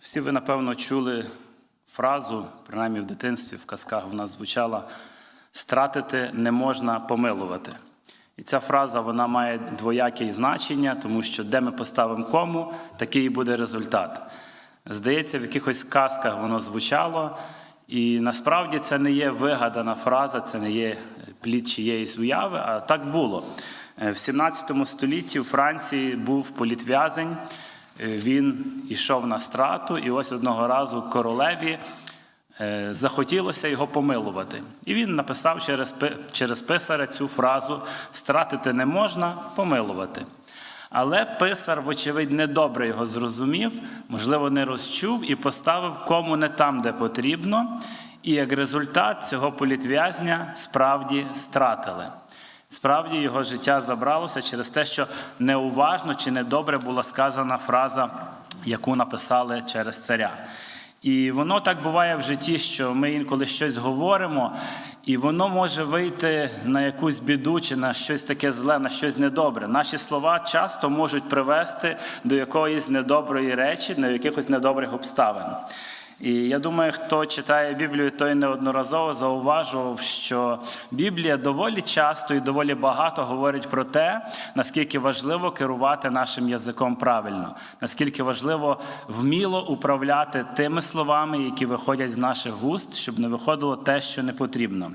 Всі ви, напевно, чули фразу, принаймні в дитинстві, в казках вона звучала: стратити не можна помилувати. І ця фраза вона має двояке значення, тому що де ми поставимо кому, такий і буде результат. Здається, в якихось казках воно звучало, і насправді це не є вигадана фраза, це не є плід чиєїсь уяви, а так було. Е, В 17 столітті у Франції був політв'язень. Е, Він ішов на страту, і ось одного разу королеві е, захотілося його помилувати. І він написав через, через писаря цю фразу стратити не можна, помилувати. Але писар, вочевидь, недобре його зрозумів, можливо, не розчув і поставив кому не там, де потрібно. І як результат цього політв'язня справді стратили. Справді його життя забралося через те, що неуважно чи недобре була сказана фраза, яку написали через царя. І воно так буває в житті, що ми інколи щось говоримо, і воно може вийти на якусь біду чи на щось таке зле, на щось недобре. Наші слова часто можуть привести до якоїсь недоброї речі, до якихось недобрих обставин. І я думаю, хто читає Біблію, той неодноразово зауважував, що Біблія доволі часто і доволі багато говорить про те, наскільки важливо керувати нашим язиком правильно, наскільки важливо вміло управляти тими словами, які виходять з наших вуст, щоб не виходило те, що не потрібно.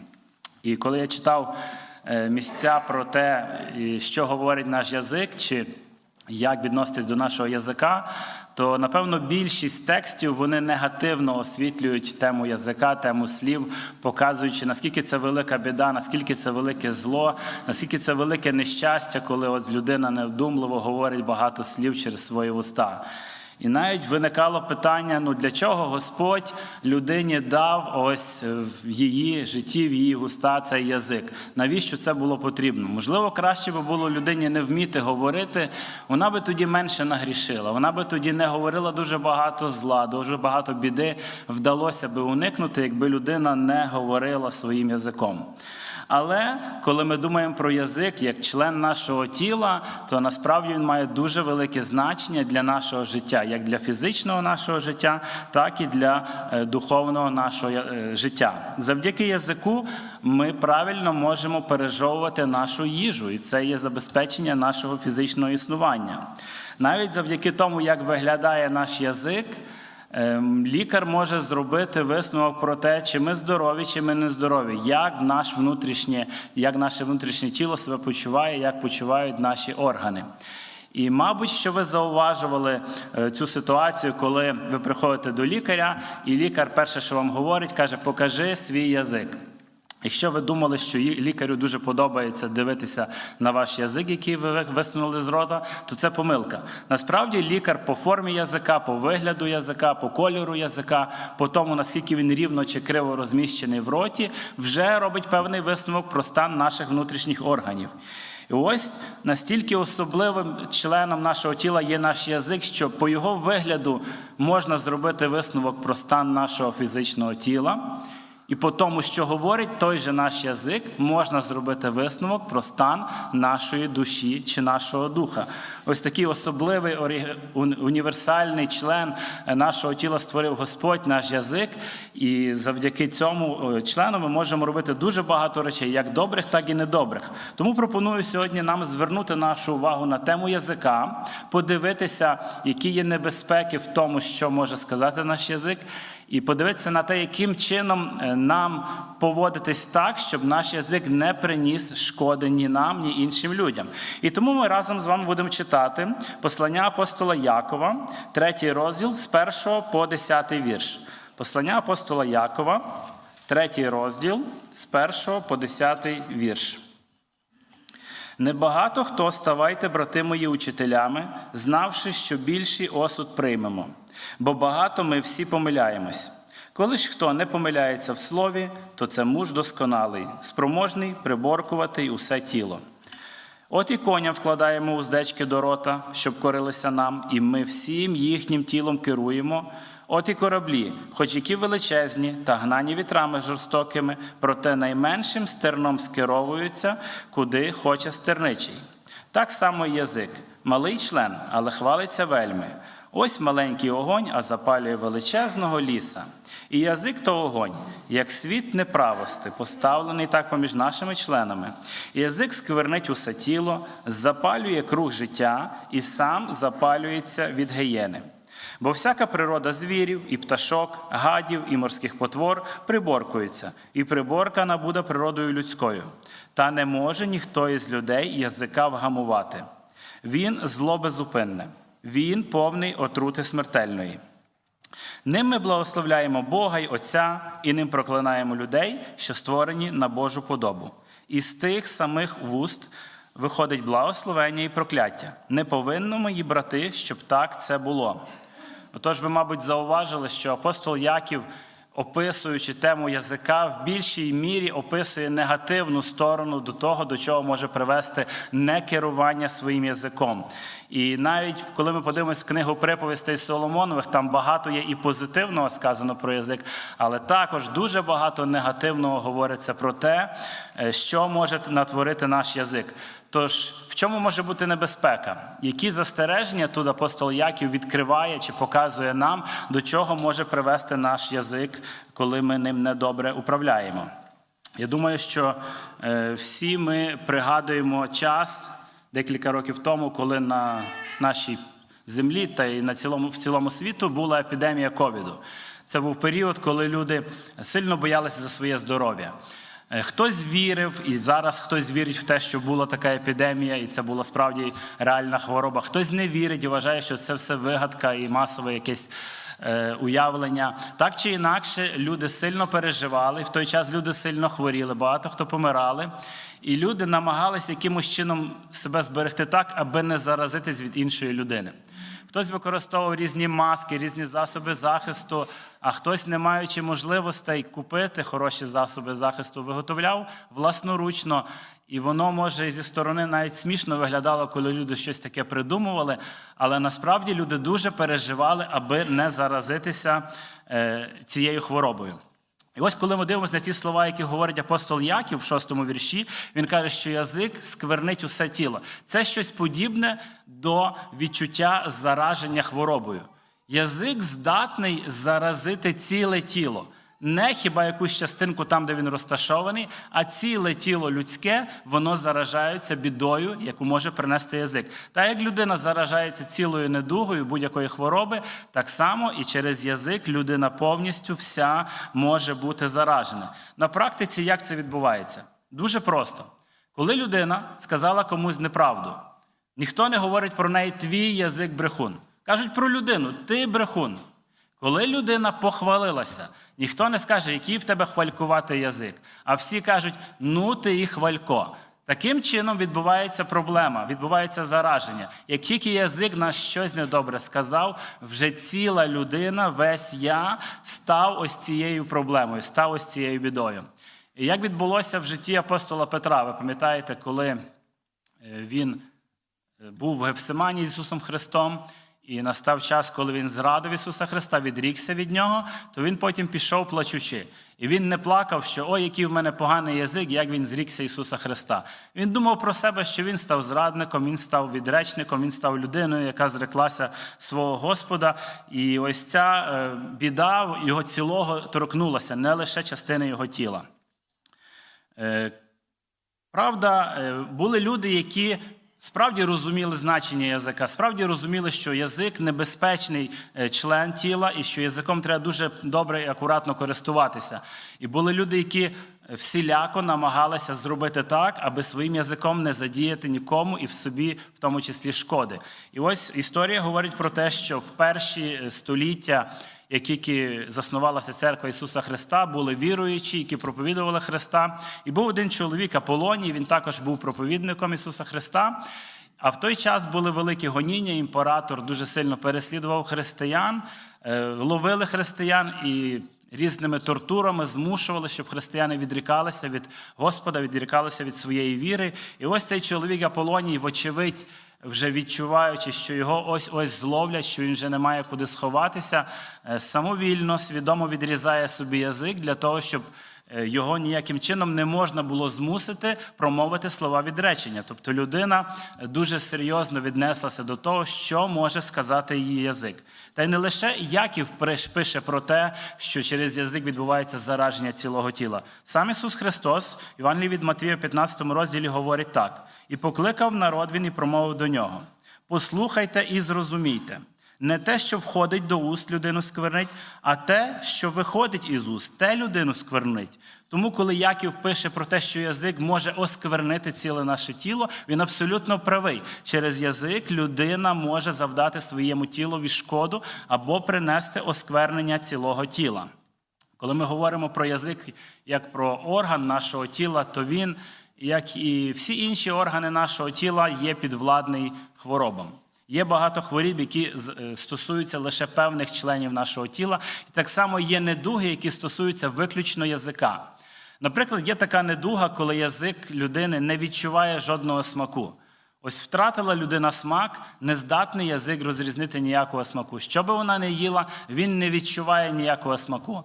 І коли я читав е, місця про те, що говорить наш язик, чи як відноситись до нашого язика, то напевно більшість текстів вони негативно освітлюють тему язика, тему слів, показуючи, наскільки це велика біда, наскільки це велике зло, наскільки це велике нещастя, коли от людина невдумливо говорить багато слів через свої уста. І навіть виникало питання: ну для чого Господь людині дав ось е, в її житті, в її уста цей язик? Навіщо це було потрібно? Можливо, краще би було людині не вміти говорити, вона би тоді менше нагрішила, вона би тоді не говорила дуже багато зла, дуже багато біди вдалося би уникнути, якби людина не говорила своїм язиком. Але коли ми думаємо про язик як член нашого тіла, то насправді він має дуже велике значення для нашого життя, як для фізичного нашого життя, так і для е, духовного нашого е, життя. Завдяки язику ми правильно можемо пережовувати нашу їжу, і це є забезпечення нашого фізичного існування. Навіть завдяки тому, як виглядає наш язик. Ем, Лікар може зробити висновок про те, чи ми здорові, чи ми не здорові, як наш внутрішнє, як наше внутрішнє тіло себе почуває, як почувають наші органи. І, мабуть, що ви зауважували е, цю ситуацію, коли ви приходите до лікаря, і лікар перше, що вам говорить, каже: покажи свій язик. Якщо ви думали, що лікарю дуже подобається дивитися на ваш язик, який ви ви- висунули з рота, то це помилка. Насправді лікар по формі язика, по вигляду язика, по кольору язика, по тому, наскільки він рівно чи криво розміщений в роті, вже робить певний висновок про стан наших внутрішніх органів. І ось настільки особливим членом нашого тіла є наш язик, що по його вигляду можна зробити висновок про стан нашого фізичного тіла. І по тому, що говорить той же наш язик, можна зробити висновок про стан нашої душі чи нашого духа. Ось такий особливий універсальний член е, нашого тіла створив Господь, наш язик. І завдяки цьому е, члену ми можемо робити дуже багато речей, як добрих, так і недобрих. Тому пропоную сьогодні нам звернути нашу увагу на тему язика, подивитися, які є небезпеки в тому, що може сказати наш язик, і подивитися на те, яким чином е, нам поводитись так, щоб наш язик не приніс шкоди ні нам, ні іншим людям. І тому ми разом з вами будемо читати послання апостола Якова, третій розділ з 1 по 10 вірш. Послання апостола Якова, третій розділ з 1 по 10 вірш. Небагато хто ставайте, брати мої, учителями, знавши, що більший осуд приймемо, бо багато ми всі помиляємось. Коли ж хто не помиляється в слові, то це муж досконалий, спроможний приборкувати усе тіло. От і коням вкладаємо уздечки до рота, щоб корилися нам, і ми всім їхнім тілом керуємо. От і кораблі, хоч які величезні та гнані вітрами жорстокими, проте найменшим стерном скеровуються, куди хоче стерничий. Так само і язик, малий член, але хвалиться вельми. Ось маленький огонь, а запалює величезного ліса. І язик то огонь, як світ неправости, поставлений так поміж нашими членами. Язик сквернить усе тіло, запалює круг життя і сам запалюється від гієни. Бо всяка природа звірів, і пташок, гадів, і морських потвор приборкується, і приборкана буде природою людською. Та не може ніхто із людей язика вгамувати. Він зло безупинне, він повний отрути смертельної. Ним ми благословляємо Бога й Отця, і ним проклинаємо людей, що створені на Божу подобу. І з тих самих вуст виходить благословення і прокляття. Не повинно, мої брати, щоб так це було. Отож, ви, мабуть, зауважили, що апостол Яків, описуючи тему язика, в більшій мірі описує негативну сторону до того, до чого може привести некерування своїм язиком. І навіть коли ми подивимося книгу приповістей Соломонових, там багато є і позитивного сказано про язик, але також дуже багато негативного говориться про те, е, що може натворити наш язик. Тож, в чому може бути небезпека? Які застереження тут апостол Яків відкриває чи показує нам, до чого може привести наш язик, коли ми ним недобре управляємо? Я думаю, що е, всі ми пригадуємо час декілька років тому, коли на нашій землі та й на цілому в цілому світу була епідемія ковіду. Це був період, коли люди сильно боялися за своє здоров'я. Е, Хтось вірив, і зараз хтось вірить в те, що була така епідемія, і це була справді реальна хвороба. Хтось не вірить і вважає, що це все вигадка і масове якесь уявлення. Так чи інакше, люди сильно переживали, в той час люди сильно хворіли, багато хто помирали. І люди намагалися якимось чином себе зберегти так, аби не заразитись від іншої людини. Хтось використовував різні маски, різні засоби захисту, а хтось, не маючи можливостей купити хороші засоби захисту, виготовляв власноручно. І воно може зі сторони навіть смішно виглядало, коли люди щось таке придумували. Але насправді люди дуже переживали, аби не заразитися е, цією хворобою. І ось коли ми дивимося на ці слова, які говорить апостол Яків в шостому вірші, він каже, що язик сквернить усе тіло. Це щось подібне до відчуття зараження хворобою. Язик здатний заразити ціле тіло. Не хіба якусь частинку там, де він розташований, а ціле тіло людське, воно заражається бідою, яку може принести язик. Та як людина заражається цілою недугою будь-якої хвороби, так само і через язик людина повністю вся може бути заражена. На практиці як це відбувається? Дуже просто. Коли людина сказала комусь неправду, ніхто не говорить про неї твій язик брехун. Кажуть про людину, ти брехун. Коли людина похвалилася, ніхто не скаже, який в тебе хвалькуватий язик, а всі кажуть, ну ти і хвалько. Таким чином відбувається проблема, відбувається зараження. Як тільки язик нас щось недобре сказав, вже ціла людина, весь я став ось цією проблемою, став ось цією бідою. І як відбулося в житті апостола Петра, ви пам'ятаєте, коли е, він е, був в Гефсимані з Ісусом Христом, і настав час, коли він зрадив Ісуса Христа, відрікся від нього, то він потім пішов плачучи. І він не плакав, що ой, який в мене поганий язик, як він зрікся Ісуса Христа. Він думав про себе, що він став зрадником, він став відречником, він став людиною, яка зреклася свого Господа. І ось ця е, біда його цілого торкнулася, не лише частини його тіла. Е, Правда, е, були люди, які справді розуміли значення язика, справді розуміли, що язик небезпечний е, член тіла і що язиком треба дуже добре і акуратно користуватися. І були люди, які всіляко намагалися зробити так, аби своїм язиком не задіяти нікому і в собі, в тому числі, шкоди. І ось історія говорить про те, що в перші е, століття як тільки заснувалася церква Ісуса Христа, були віруючі, які проповідували Христа. І був один чоловік Аполоній, він також був проповідником Ісуса Христа. А в той час були великі гоніння, імператор дуже сильно переслідував християн, е, ловили християн і різними тортурами змушували, щоб християни відрікалися від Господа, відрікалися від своєї віри. І ось цей чоловік Аполоній, вочевидь, вже відчуваючи, що його ось ось зловлять, що він вже не має куди сховатися, е, самовільно, свідомо відрізає собі язик для того, щоб його ніяким чином не можна було змусити промовити слова відречення. Тобто людина е, дуже серйозно віднеслася до того, що може сказати її язик. Та й не лише Яків пише про те, що через язик відбувається зараження цілого тіла. Сам Ісус Христос, Івангелії від Матвія, в 15 розділі, говорить так: і покликав народ він і промовив до нього: Послухайте і зрозумійте. Не те, що входить до уст, людину сквернить, а те, що виходить із уст, те людину сквернить. Тому, коли Яків пише про те, що язик може осквернити ціле наше тіло, він абсолютно правий. Через язик людина може завдати своєму тілові шкоду або принести осквернення цілого тіла. Коли ми говоримо про язик як про орган нашого тіла, то він, як і всі інші органи нашого тіла, є підвладний хворобам. Є багато хворіб, які е, стосуються лише певних членів нашого тіла, і так само є недуги, які стосуються виключно язика. Наприклад, є така недуга, коли язик людини не відчуває жодного смаку. Ось втратила людина смак, нездатний язик розрізнити ніякого смаку. Що би вона не їла, він не відчуває ніякого смаку.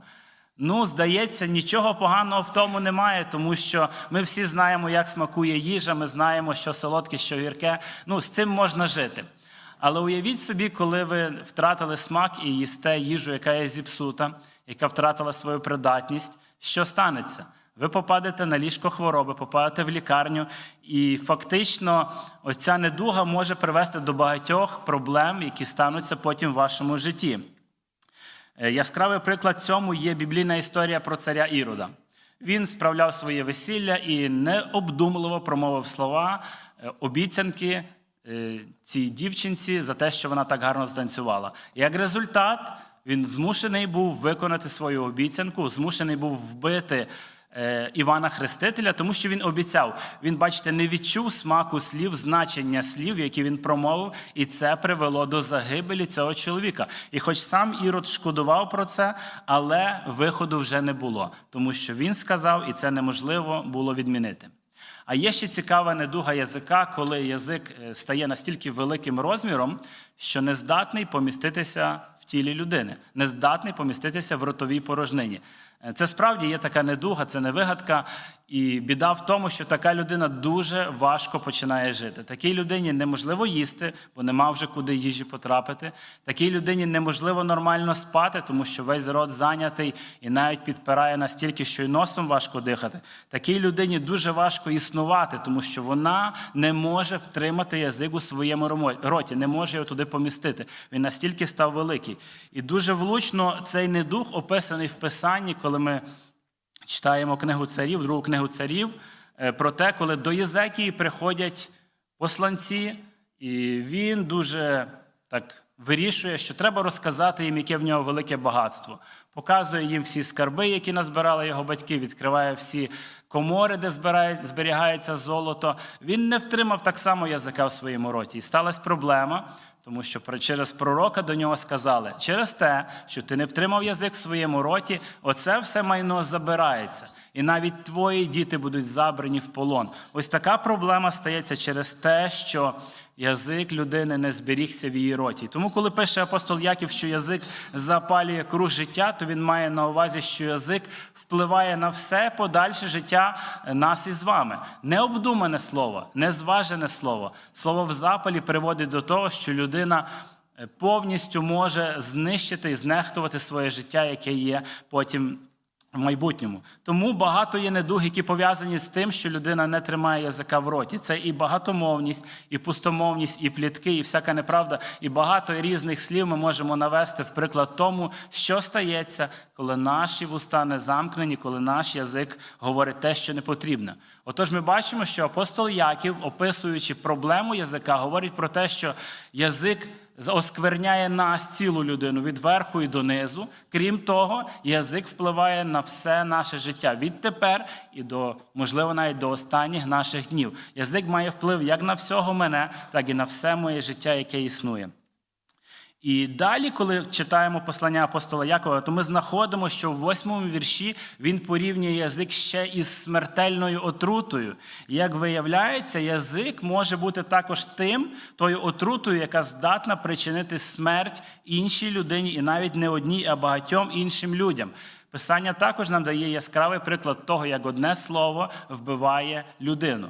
Ну, здається, нічого поганого в тому немає, тому що ми всі знаємо, як смакує їжа, ми знаємо, що солодке, що гірке. Ну, з цим можна жити. Але уявіть собі, коли ви втратили смак і їсте їжу, яка є зіпсута, яка втратила свою придатність, що станеться? Ви попадете на ліжко хвороби, попадете в лікарню, і фактично ось ця недуга може привести до багатьох проблем, які стануться потім в вашому житті. Е, Яскравий приклад цьому є біблійна історія про царя Ірода. Він справляв своє весілля і необдумливо промовив слова е, обіцянки цій дівчинці за те, що вона так гарно станцювала. Як результат, він змушений був виконати свою обіцянку, змушений був вбити е, Івана Хрестителя, тому що він обіцяв. Він, бачите, не відчув смаку слів, значення слів, які він промовив, і це привело до загибелі цього чоловіка. І хоч сам Ірод шкодував про це, але виходу вже не було, тому що він сказав, і це неможливо було відмінити. А є ще цікава недуга язика, коли язик е, стає настільки великим розміром, що не здатний поміститися в тілі людини, не здатний поміститися в ротовій порожнині. Е, Це справді є така недуга, це не вигадка. І біда в тому, що така людина дуже важко починає жити. Такій людині неможливо їсти, бо нема вже куди їжі потрапити. Такій людині неможливо нормально спати, тому що весь рот зайнятий і навіть підпирає настільки, що й носом важко дихати. Такій людині дуже важко існувати, тому що вона не може втримати язик у своєму роті, не може його туди помістити. Він настільки став великий. І дуже влучно цей недух описаний в Писанні, коли ми читаємо книгу царів, другу книгу царів, е, про те, коли до Єзекії приходять посланці, і він дуже так вирішує, що треба розказати їм, яке в нього велике багатство. Показує їм всі скарби, які назбирали його батьки, відкриває всі комори, де зберігається золото. Він не втримав так само язика в своєму роті. І сталася проблема, тому що через пророка до нього сказали: через те, що ти не втримав язик в своєму роті, оце все майно забирається. І навіть твої діти будуть забрані в полон. Ось така проблема стається через те, що язик людини не зберігся в її роті. Тому, коли пише апостол Яків, що язик запалює круг життя, то він має на увазі, що язик впливає на все подальше життя нас із вами. Необдумане слово, незважене слово. Слово в запалі приводить до того, що людина е, повністю може знищити і знехтувати своє життя, яке є потім в майбутньому. Тому багато є недуг, які пов'язані з тим, що людина не тримає язика в роті. Це і багатомовність, і пустомовність, і плітки, і всяка неправда. І багато різних слів ми можемо навести в приклад тому, що стається, коли наші вуста не замкнені, коли наш язик говорить те, що не потрібно. Отож, ми бачимо, що апостол Яків, описуючи проблему язика, говорить про те, що язик оскверняє нас цілу людину від верху і донизу. Крім того, язик впливає на все наше життя відтепер і до, можливо, навіть до останніх наших днів. Язик має вплив як на всього мене, так і на все моє життя, яке існує. І далі, коли читаємо послання апостола Якова, то ми знаходимо, що в восьмому вірші він порівнює язик ще із смертельною отрутою. Як виявляється, язик може бути також тим, тою отрутою, яка здатна причинити смерть іншій людині, і навіть не одній, а багатьом іншим людям. Писання також нам дає яскравий приклад того, як одне слово вбиває людину.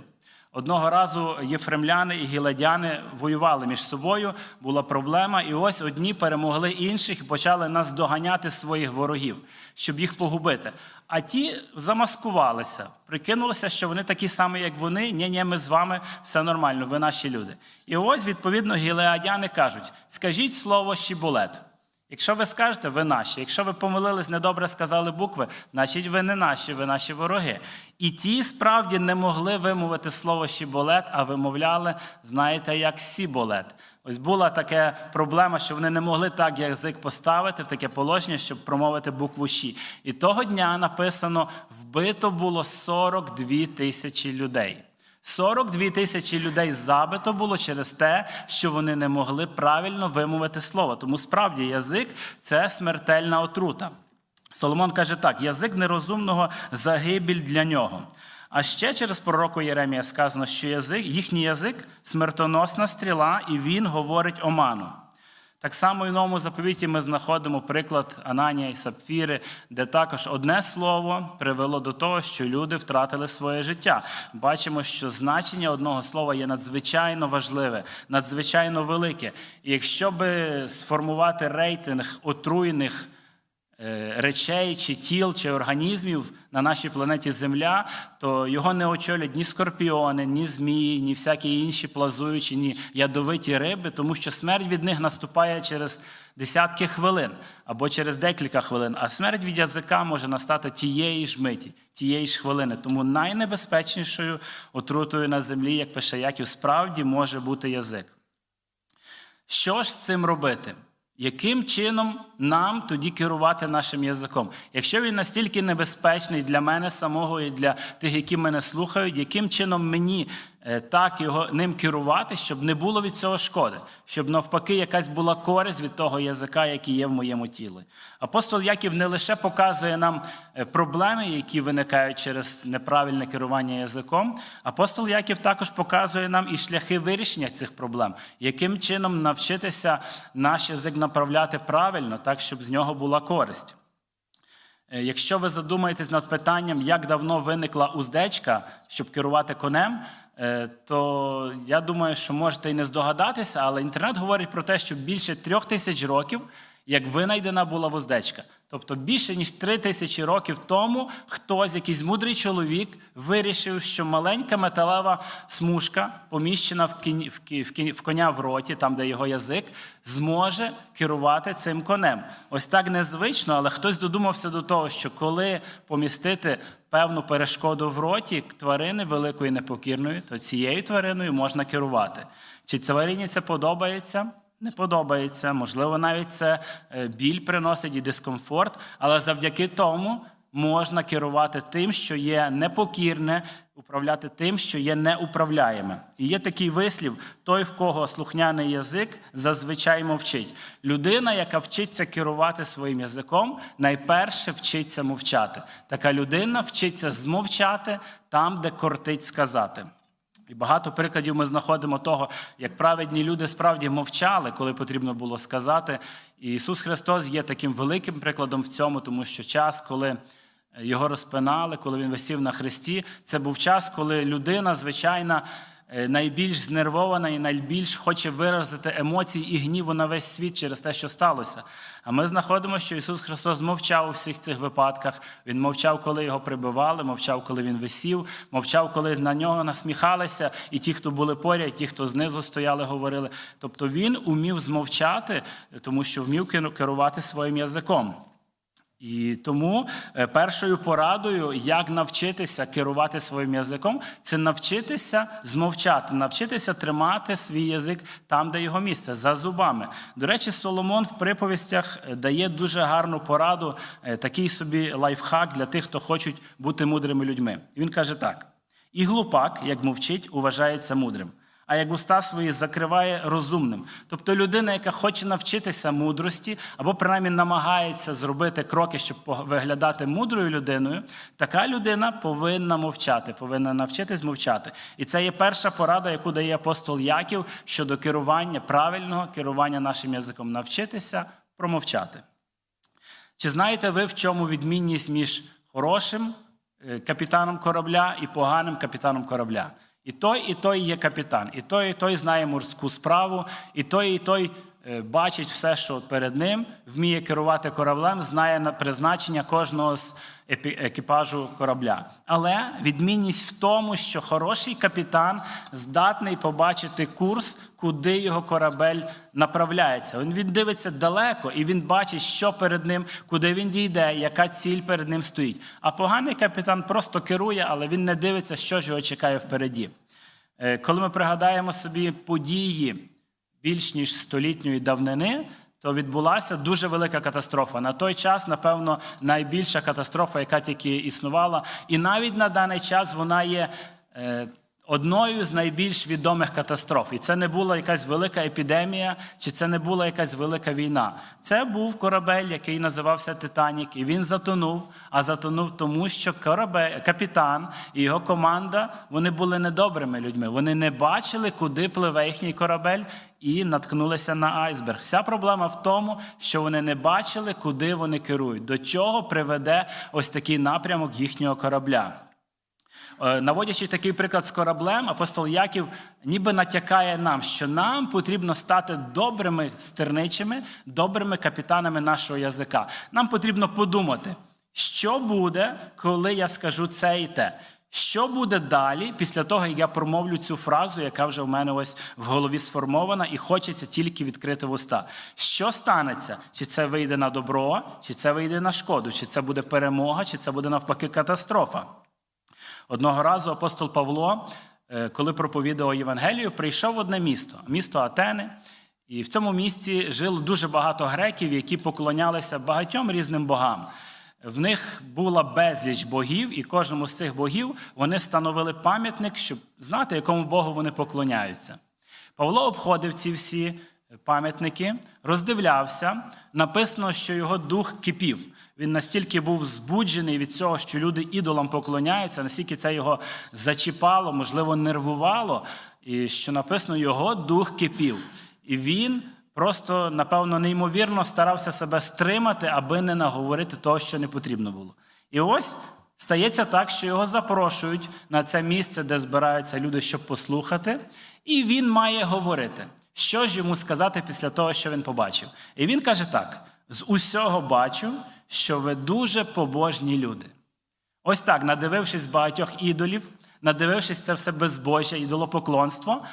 Одного разу єфремляни і гіладяни воювали між собою, була проблема, і ось одні перемогли інших і почали нас доганяти своїх ворогів, щоб їх погубити. А ті замаскувалися, прикинулися, що вони такі самі, як вони. Ні, ні, ми з вами все нормально, ви наші люди. І ось, відповідно, гілеадяни кажуть: скажіть слово щіболет. Якщо ви скажете, ви наші. Якщо ви помилились, недобре сказали букви, значить ви не наші, ви наші вороги. І ті справді не могли вимовити слово щіболет, а вимовляли, знаєте, як сіболет. Ось була така проблема, що вони не могли так язик поставити в таке положення, щоб промовити букву «щі». І того дня написано: вбито було 42 тисячі людей. 42 тисячі людей забито було через те, що вони не могли правильно вимовити слово. Тому справді язик це смертельна отрута. Соломон каже так: язик нерозумного загибель для нього. А ще через пророку Єремія сказано, що язик, їхній язик смертоносна стріла, і він говорить оману. Так само і в новому заповіті ми знаходимо приклад Ананія і Сапфіри, де також одне слово привело до того, що люди втратили своє життя. Бачимо, що значення одного слова є надзвичайно важливе, надзвичайно велике. І якщо би сформувати рейтинг отруєних е, речей, чи тіл, чи організмів на нашій планеті Земля, то його не очолять ні скорпіони, ні змії, ні всякі інші плазуючі, ні ядовиті риби, тому що смерть від них наступає через десятки хвилин або через декілька хвилин. А смерть від язика може настати тієї ж миті, тієї ж хвилини. Тому найнебезпечнішою отрутою на землі, як пише Яків, справді може бути язик. Що ж з цим робити? Яким чином нам тоді керувати нашим язиком? Якщо він настільки небезпечний для мене самого і для тих, які мене слухають, яким чином мені так його ним керувати, щоб не було від цього шкоди, щоб навпаки якась була користь від того язика, який є в моєму тілі? Апостол Яків не лише показує нам е, проблеми, які виникають через неправильне керування язиком. Апостол Яків також показує нам і шляхи вирішення цих проблем, яким чином навчитися наш язик направляти правильно, так щоб з нього була користь. Е, Якщо ви задумаєтесь над питанням, як давно виникла уздечка, щоб керувати конем, е, то я думаю, що можете і не здогадатися, але інтернет говорить про те, що більше трьох тисяч років, як винайдена була вуздечка. Тобто більше ніж три тисячі років тому хтось, якийсь мудрий чоловік, вирішив, що маленька металева смужка, поміщена в, кінь, в, кі- в, кі- в коня в роті, там де його язик, зможе керувати цим конем. Ось так незвично, але хтось додумався до того, що коли помістити певну перешкоду в роті тварини великої непокірної, то цією твариною можна керувати. Чи тварині це подобається? Не подобається, можливо, навіть це е, біль приносить і дискомфорт, але завдяки тому можна керувати тим, що є непокірне, управляти тим, що є неуправляєме. І є такий вислів: той, в кого слухняний язик, зазвичай мовчить. Людина, яка вчиться керувати своїм язиком, найперше вчиться мовчати. Така людина вчиться змовчати там, де кортить сказати. І багато прикладів ми знаходимо того, як праведні люди справді мовчали, коли потрібно було сказати. І Ісус Христос є таким великим прикладом в цьому, тому що час, коли його розпинали, коли він висів на хресті, це був час, коли людина, звичайна, е, найбільш знервована і найбільш хоче виразити емоції і гніву на весь світ через те, що сталося. А ми знаходимо, що Ісус Христос мовчав у всіх цих випадках. Він мовчав, коли його прибивали, мовчав, коли він висів, мовчав, коли на нього насміхалися, і ті, хто були поряд, ті, хто знизу стояли, говорили. Тобто він умів змовчати, тому що вмів керувати своїм язиком. І тому е, першою порадою, як навчитися керувати своїм язиком, це навчитися змовчати, навчитися тримати свій язик там, де його місце, за зубами. До речі, Соломон в приповістях е, дає дуже гарну пораду, е, такий собі лайфхак для тих, хто хочуть бути мудрими людьми. Він каже так: і глупак, як мовчить, уважається мудрим, а як уста свої закриває розумним. Тобто людина, яка хоче навчитися мудрості, або принаймні намагається зробити кроки, щоб виглядати мудрою людиною, така людина повинна мовчати, повинна навчитись мовчати. І це є перша порада, яку дає апостол Яків щодо керування правильного керування нашим язиком навчитися промовчати. Чи знаєте ви, в чому відмінність між хорошим е, капітаном корабля і поганим капітаном корабля? І той, і той є капітан, і той, і той знає морську справу, і той, і той бачить все, що перед ним, вміє керувати кораблем, знає на призначення кожного з екіпажу корабля. Але відмінність в тому, що хороший капітан здатний побачити курс, куди його корабель направляється. Він, він дивиться далеко і він бачить, що перед ним, куди він дійде, яка ціль перед ним стоїть. А поганий капітан просто керує, але він не дивиться, що ж його чекає впереді. Е, Коли ми пригадаємо собі події більш ніж столітньої давнини, то відбулася дуже велика катастрофа. На той час, напевно, найбільша катастрофа, яка тільки існувала. І навіть на даний час вона є е, одною з найбільш відомих катастроф. І це не була якась велика епідемія, чи це не була якась велика війна. Це був корабель, який називався Титанік, і він затонув. А затонув тому, що корабель, капітан і його команда вони були недобрими людьми. Вони не бачили, куди пливе їхній корабель. І наткнулися на айсберг. Вся проблема в тому, що вони не бачили, куди вони керують, до чого приведе ось такий напрямок їхнього корабля. Е, Наводячи такий приклад з кораблем, апостол Яків ніби натякає нам, що нам потрібно стати добрими стерничими, добрими капітанами нашого язика. Нам потрібно подумати, що буде, коли я скажу це і те. Що буде далі, після того, як я промовлю цю фразу, яка вже в мене ось в голові сформована, і хочеться тільки відкрити вуста. Що станеться? Чи це вийде на добро, чи це вийде на шкоду, чи це буде перемога, чи це буде навпаки катастрофа? Одного разу апостол Павло, е, коли проповідував Євангелію, прийшов в одне місто, місто Атени. І в цьому місті жило дуже багато греків, які поклонялися багатьом різним богам. В них була безліч богів, і кожному з цих богів вони становили пам'ятник, щоб знати, якому Богу вони поклоняються. Павло обходив ці всі пам'ятники, роздивлявся. Написано, що його дух кипів. Він настільки був збуджений від цього, що люди ідолам поклоняються, настільки це його зачіпало, можливо, нервувало, і що написано, його дух кипів. І він просто, напевно, неймовірно старався себе стримати, аби не наговорити того, що не потрібно було. І ось стається так, що його запрошують на це місце, де збираються люди, щоб послухати, і він має говорити, що ж йому сказати після того, що він побачив. І він каже так: з усього бачу, що ви дуже побожні люди. Ось так, надивившись багатьох ідолів, надивившись це все безбожжя, ідолопоклонство,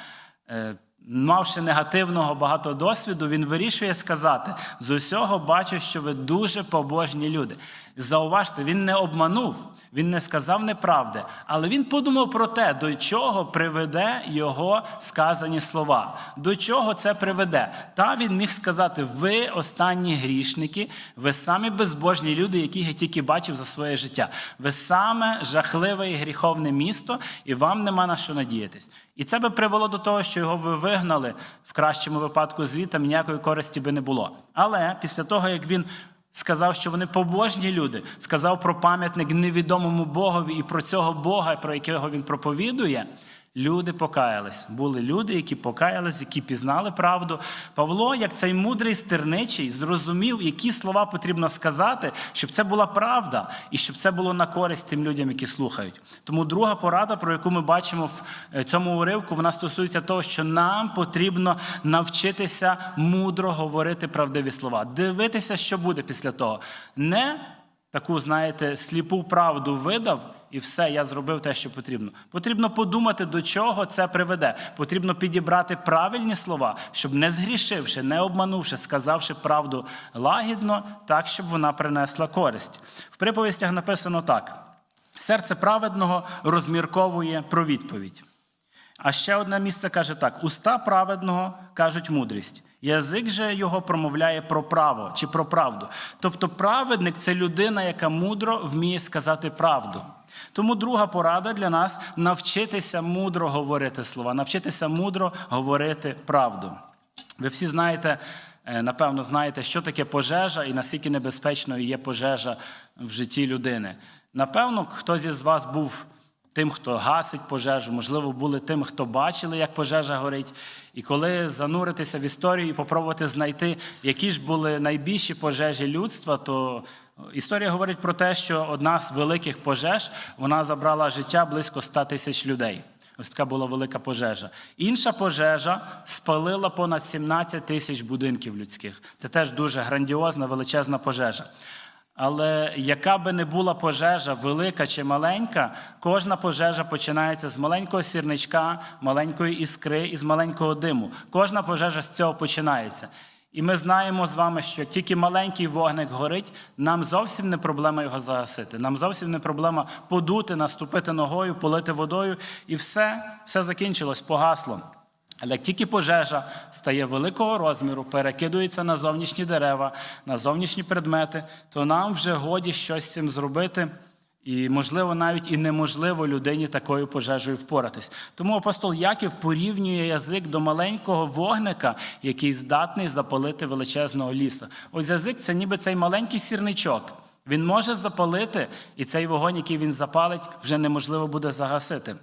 е, мавши негативного багато досвіду, він вирішує сказати: з усього бачу, що ви дуже побожні люди. Зауважте, він не обманув, він не сказав неправди, але він подумав про те, до чого приведе його сказані слова. До чого це приведе? Та він міг сказати: ви останні грішники, ви самі безбожні люди, яких я тільки бачив за своє життя. Ви саме жахливе і гріховне місто, і вам нема на що надіятись. І це би привело до того, що його ви вигнали в кращому випадку звітом, ніякої користі би не було. Але після того, як він сказав, що вони побожні люди, сказав про пам'ятник невідомому Богові і про цього Бога, про якого він проповідує. Люди покаялись. Були люди, які покаялись, які пізнали правду. Павло, як цей мудрий стерничий, зрозумів, які слова потрібно сказати, щоб це була правда, і щоб це було на користь тим людям, які слухають. Тому друга порада, про яку ми бачимо в е, цьому уривку, вона стосується того, що нам потрібно навчитися мудро говорити правдиві слова, дивитися, що буде після того. Не таку, знаєте, сліпу правду видав, і все, я зробив те, що потрібно. Потрібно подумати, до чого це приведе. Потрібно підібрати правильні слова, щоб не згрішивши, не обманувши, сказавши правду лагідно, так, щоб вона принесла користь. В приповістях написано так: серце праведного розмірковує про відповідь. А ще одне місце каже так: уста праведного кажуть мудрість, Язик же його промовляє про право чи про правду. Тобто праведник це людина, яка мудро вміє сказати правду. Тому друга порада для нас навчитися мудро говорити слова, навчитися мудро говорити правду. Ви всі знаєте, е, напевно, знаєте, що таке пожежа і наскільки небезпечною є пожежа в житті людини. Напевно, хтось із вас був тим, хто гасить пожежу, можливо, були тим, хто бачили, як пожежа горить. І коли зануритися в історію і попробувати знайти, які ж були найбільші пожежі людства, то історія говорить про те, що одна з великих пожеж вона забрала життя близько 100 тисяч людей. Ось така була велика пожежа. Інша пожежа спалила понад 17 тисяч будинків людських. Це теж дуже грандіозна, величезна пожежа. Але яка би не була пожежа, велика чи маленька, кожна пожежа починається з маленького сірничка, маленької іскри і з маленького диму. Кожна пожежа з цього починається. І ми знаємо з вами, що тільки маленький вогник горить, нам зовсім не проблема його загасити. Нам зовсім не проблема подути, наступити ногою, полити водою, і все, все закінчилось, погасло. Але як тільки пожежа стає великого розміру, перекидується на зовнішні дерева, на зовнішні предмети, то нам вже годі щось з цим зробити. І, можливо, навіть і неможливо людині такою пожежею впоратись. Тому апостол Яків порівнює язик до маленького вогника, який здатний запалити величезного ліса. Ось язик це ніби цей маленький сірничок. Він може запалити, і цей вогонь, який він запалить, вже неможливо буде загасити.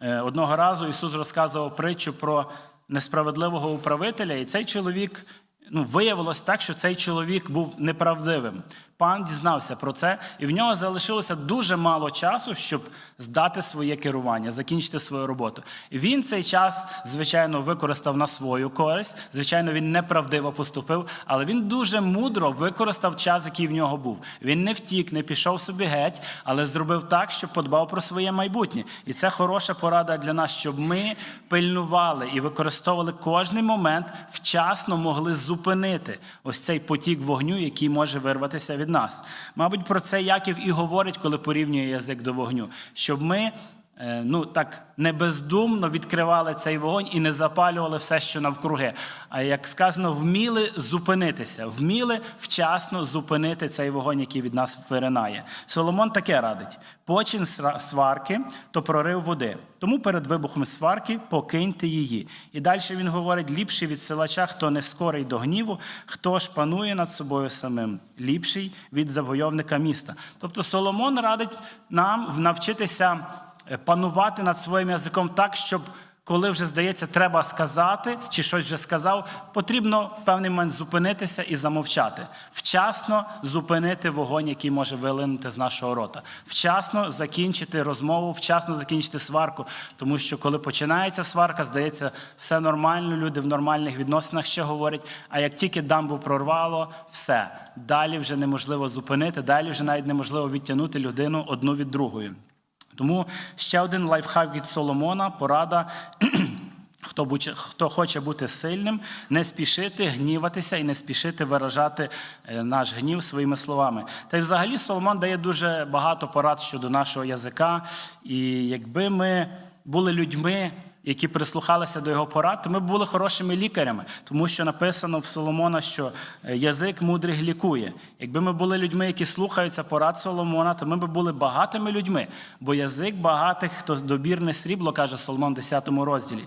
Е, Одного разу Ісус розказував притчу про несправедливого управителя, і цей чоловік ну, виявилось так, що цей чоловік був неправдивим. Пан дізнався про це, і в нього залишилося дуже мало часу, щоб здати своє керування, закінчити свою роботу. Він цей час, звичайно, використав на свою користь. Звичайно, він неправдиво поступив, але він дуже мудро використав час, який в нього був. Він не втік, не пішов собі геть, але зробив так, щоб подбав про своє майбутнє. І це хороша порада для нас, щоб ми пильнували і використовували кожний момент, вчасно могли зупинити ось цей потік вогню, який може вирватися від нас. Мабуть, про це Яків і говорить, коли порівнює язик до вогню, щоб ми. Е, Ну, так не бездумно відкривали цей вогонь і не запалювали все, що навкруги. А як сказано, вміли зупинитися, вміли вчасно зупинити цей вогонь, який від нас виринає. Соломон таке радить: почин сварки, то прорив води. Тому перед вибухом сварки покиньте її. І далі він говорить: ліпший від силача, хто не скорий до гніву, хто ж панує над собою самим, ліпший від завойовника міста. Тобто Соломон радить нам навчитися панувати над своїм язиком так, щоб коли вже здається, треба сказати, чи щось вже сказав, потрібно в певний момент зупинитися і замовчати. Вчасно зупинити вогонь, який може вилинути з нашого рота. Вчасно закінчити розмову, вчасно закінчити сварку. Тому що коли починається сварка, здається, все нормально, люди в нормальних відносинах ще говорять. А як тільки дамбу прорвало, все. Далі вже неможливо зупинити, далі вже навіть неможливо відтягнути людину одну від другої. Тому ще один лайфхак від Соломона, порада. Хто, хто хоче бути сильним, не спішити гніватися і не спішити виражати е, наш гнів своїми словами. Та й взагалі Соломон дає дуже багато порад щодо нашого язика. І якби ми були людьми, які прислухалися до його порад, то ми були хорошими лікарями, тому що написано в Соломона, що е, язик мудрих лікує. Якби ми були людьми, які слухаються порад Соломона, то ми б були багатими людьми, бо язик багатих, хто добірне срібло, каже Соломон в 10 розділі.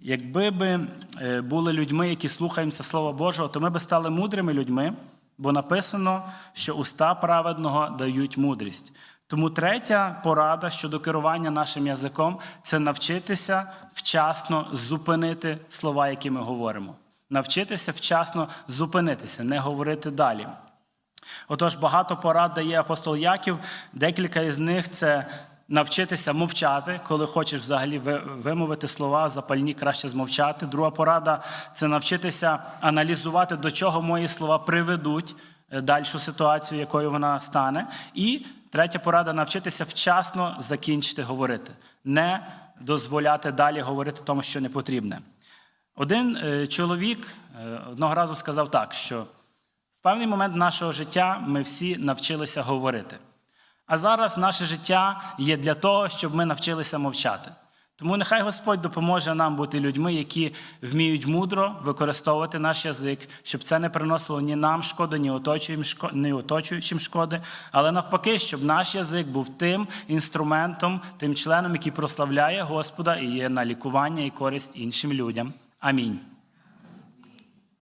Якби ми е, були людьми, які слухаємося Слова Божого, то ми би стали мудрими людьми, бо написано, що уста праведного дають мудрість. Тому третя порада щодо керування нашим язиком це навчитися вчасно зупинити слова, які ми говоримо. Навчитися вчасно зупинитися, не говорити далі. Отож, багато порад дає апостол Яків. Декілька із них це навчитися мовчати, коли хочеш взагалі вимовити слова, запальні краще змовчати. Друга порада це навчитися аналізувати, до чого мої слова приведуть е, дальшу ситуацію, якою вона стане. І третя порада навчитися вчасно закінчити говорити, не дозволяти далі говорити тому, що не потрібне. Один е, чоловік е, одного разу сказав так, що в певний момент нашого життя ми всі навчилися говорити. А зараз наше життя є для того, щоб ми навчилися мовчати. Тому нехай Господь допоможе нам бути людьми, які вміють мудро використовувати наш язик, щоб це не приносило ні нам шкоди, ні оточуючим шкоди, але навпаки, щоб наш язик був тим інструментом, тим членом, який прославляє Господа і є на лікування і користь іншим людям. Амінь.